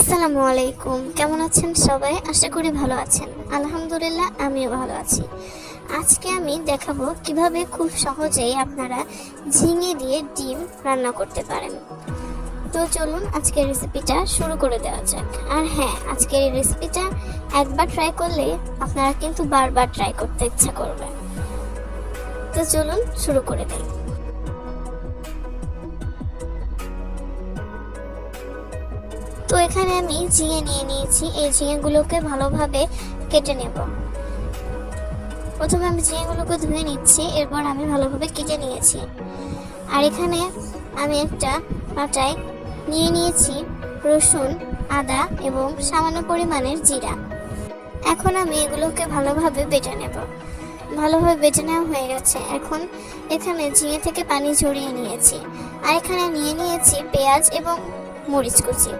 আসসালামু আলাইকুম। কেমন আছেন সবাই? আশা করি ভালো আছেন। আলহামদুলিল্লাহ, আমিও ভালো আছি। আজকে আমি দেখাবো কীভাবে খুব সহজেই আপনারা ঝিঙে দিয়ে ডিম রান্না করতে পারেন। তো চলুন আজকের রেসিপিটা শুরু করে দেওয়া যাক। আর হ্যাঁ আজকের এই রেসিপিটা একবার ট্রাই করলে আপনারা কিন্তু বারবার ট্রাই করতে ইচ্ছা করবে। তো চলুন শুরু করে দিই। এখানে আমি ঝিঙে নিয়ে নিয়েছি। এই ঝিঙেগুলোকে ভালোভাবে কেটে নেব। প্রথমে আমি ঝিঙেগুলোকে ধুয়ে নিচ্ছি, এরপর আমি ভালোভাবে কেটে নিয়েছি। আর এখানে আমি একটা পাটায় নিয়ে নিয়েছি রসুন, আদা এবং সামান্য পরিমাণের জিরা। এখন আমি এগুলোকে ভালোভাবে বেটে নেব। ভালোভাবে বেটে নেওয়া হয়ে গেছে। এখন এখানে ঝিঙে থেকে পানি ঝরিয়ে নিয়েছি। আর এখানে নিয়ে নিয়েছি পেঁয়াজ এবং মরিচ কুচি।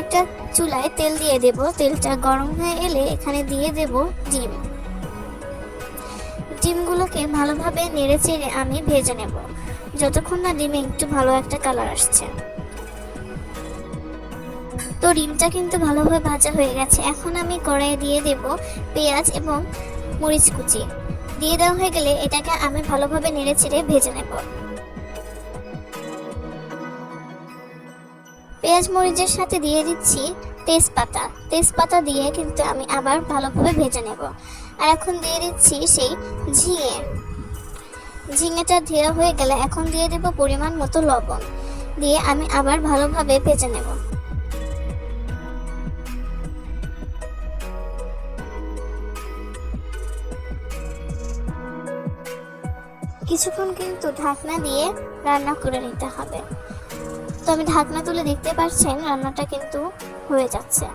একটা চুলায় তেল দিয়ে দেব। তেলটা গরম হয়ে এলে এখানে দিয়ে দেব ডিম। ডিমগুলোকে ভালোভাবে নেড়ে চেড়ে আমি ভেজে নেব। যতক্ষণ না ডিমে একটু ভালো একটা কালার আসছে। তো ডিমটা কিন্তু ভালোভাবে ভাজা হয়ে গেছে। এখন আমি কড়াইয়ে দিয়ে দেব পেঁয়াজ এবং মরিচ কুচি। দিয়ে দেওয়া হয়ে গেলে এটাকে আমি ভালোভাবে নেড়ে চেড়ে ভেজে নেব। পেঁয়াজ মরিচের সাথে দিয়ে দিচ্ছি তেজপাতা। তেজপাতা দিয়ে কিন্তু আমি আবার ভালোভাবে ভেজে নেব। আর এখন দিয়ে দিচ্ছি সেই ঝিঙে। ঝিঙেটা দেওয়া হয়ে গেলে এখন দিয়ে দেব পরিমাণ মতো লবণ। দিয়ে আমি আবার ভালোভাবে ভেজে নেব। কিছুক্ষণ কিন্তু ঢাকনা দিয়ে রান্না করে নিতে হবে। তো আমি ঢাকনা তুলে দেখতে পাচ্ছেন রান্নাটা কিন্তু হয়ে যাচ্ছে।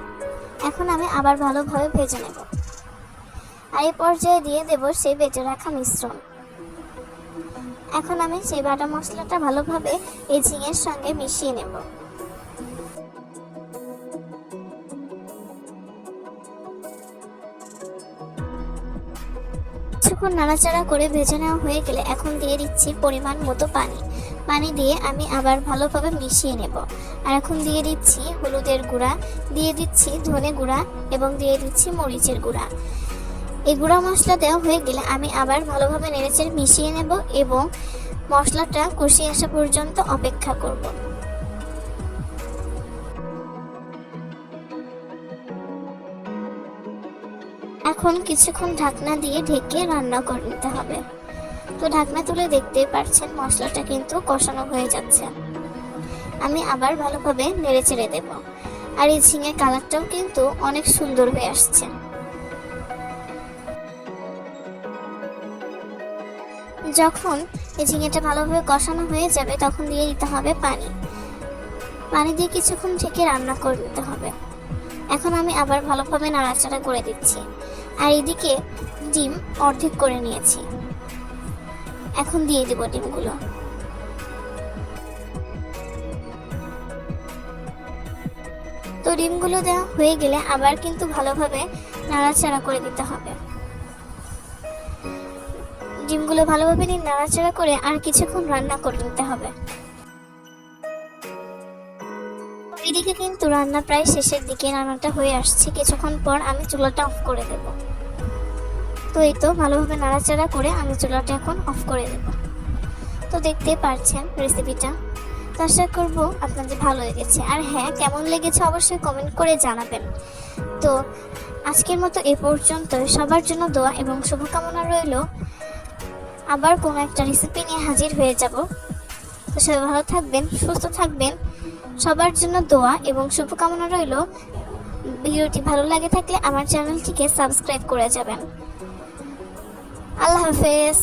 এখন আমি আবার ভালোভাবে ভেজে নেব। আর এই পর্যায়ে দিয়ে দেব সেই বেটে রাখা মিশ্রণ। এখন আমি সেই বাটা মশলাটা ভালোভাবে এই ঝিঙের সঙ্গে মিশিয়ে নেব। কিছুক্ষণ নাড়াচাড়া করে ভেজে নেওয়া হয়ে গেলে এখন দিয়ে দিচ্ছি পরিমাণ মতো পানি। পানি দিয়ে আমি আবার ভালোভাবে মিশিয়ে নেব। আর এখন দিয়ে দিচ্ছি হলুদের গুঁড়া, দিয়ে দিচ্ছি ধনে গুঁড়া এবং দিয়ে দিচ্ছি মরিচের গুঁড়া। এই গুঁড়া মশলা দেওয়া হয়ে গেলে আমি আবার ভালোভাবে নেড়েচেড়ে মিশিয়ে নেব এবং মশলাটা কষিয়ে আসা পর্যন্ত অপেক্ষা করব। এখন কিছুক্ষণ ঢাকনা দিয়ে ঢেকে রান্না করে নিতে হবে। তো ঢাকনা তুলে দেখতেই পারছেন মশলাটা কিন্তু কষানো হয়ে যাচ্ছে। আমি আবার ভালোভাবে নেড়ে চেড়ে দেব। আর এই ঝিঙে কালারটাও কিন্তু অনেক সুন্দর হয়ে আসছে। যখন এই ঝিঙেটা ভালোভাবে কষানো হয়ে যাবে, তখন দিয়ে দিতে হবে পানি। পানি দিয়ে কিছুক্ষণ ঢেকে রান্না করে নিতে হবে। এখন আমি আবার ভালোভাবে নাড়াচাড়া করে দিচ্ছি। আর এদিকে ডিম অর্ধেক করে নিয়েছি। এখন দিয়ে দেব ডিমগুলো। তো ডিমগুলো দেওয়া হয়ে গেলে আবার কিন্তু ভালোভাবে নাড়াচাড়া করে দিতে হবে। ডিমগুলো ভালোভাবে নিয়ে নাড়াচাড়া করে আর কিছুক্ষণ রান্না করে নিতে হবে। এদিকে কিন্তু রান্না প্রায় শেষের দিকে রান্নাটা হয়ে আসছে। কিছুক্ষণ পর আমি চুলাটা অফ করে দেব। তো এই তো ভালোভাবে নাড়াচাড়া করে আমি চুলাটা এখন অফ করে দেব। তো দেখতে পারছেন রেসিপিটা তো আশা করব আপনাদের ভালো লেগেছে। আর হ্যাঁ কেমন লেগেছে অবশ্যই কমেন্ট করে জানাবেন। তো আজকের মতো এ পর্যন্ত সবার জন্য দোয়া এবং শুভকামনা রইল। আবার কোনো একটা রেসিপি নিয়ে হাজির হয়ে যাব। তো সবাই ভালো থাকবেন, সুস্থ থাকবেন। সবার জন্য দোয়া এবং শুভকামনা রইল। ভিডিওটি ভালো লাগে থাকলে আমার চ্যানেলটিকে সাবস্ক্রাইব করে যাবেন। আল্লাহ হাফেজ।